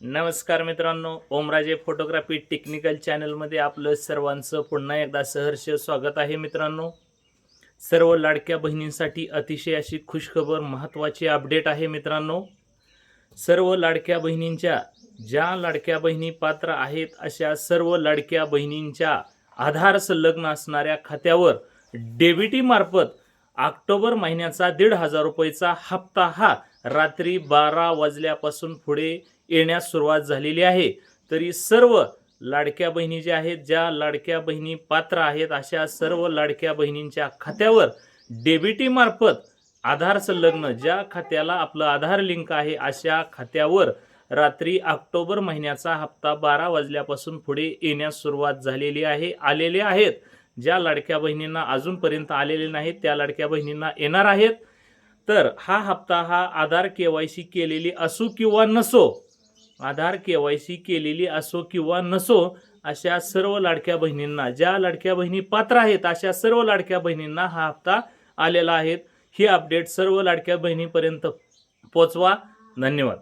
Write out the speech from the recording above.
नमस्कार मित्रांनो Omraje photography technical चॅनलमध्ये आपलं सर्वांचं पुन्हा एकदा सहर्ष स्वागत आहे मित्रांनो. सर्व लाडक्या बहिणींसाठी अतिशय अशी खुशखबर महत्त्वाची अपडेट आहे मित्रांनो. सर्व लाडक्या बहिणींच्या ज्या लाडक्या बहिणी पात्र आहेत अशा सर्व लाडक्या बहिणींच्या आधार संलग्न असणाऱ्या खात्यावर डेबिटी मार्फत ऑक्टोबर महिन्याचा दीड हजार रुपयेचा हप्ता हा रात्री बारा वाजल्यापासून पुढे येण्यास सुरुवात झालेली आहे. तरी सर्व लाडक्या बहिणी ज्या आहेत ज्या लाडक्या बहिणी पात्र आहेत अशा सर्व लाडक्या बहिणींच्या खात्यावर डेबिटीमार्फत आधार संलग्न ज्या खात्याला आपलं आधार लिंक आहे अशा खात्यावर रात्री ऑक्टोबर महिन्याचा हप्ता बारा वाजल्यापासून पुढे येण्यास सुरुवात झालेली आहे आलेले आहेत. ज्या लाडक्या बहिणींना अजूनपर्यंत आलेले नाहीत त्या लाडक्या बहिणींना येणार आहेत. तर हा हप्ता हा आधार के वाय सी केलेली असो किंवा नसो आधार केवायसी केलेली असो किंवा नसो अशा सर्व लाडक्या बहिणींना ज्या लाडक्या बहिणी पात्र आहेत अशा सर्व लाडक्या बहिणींना हा हप्ता आलेला आहे. ही अपडेट सर्व लाडक्या बहिणीपर्यंत पोचवा धन्यवाद.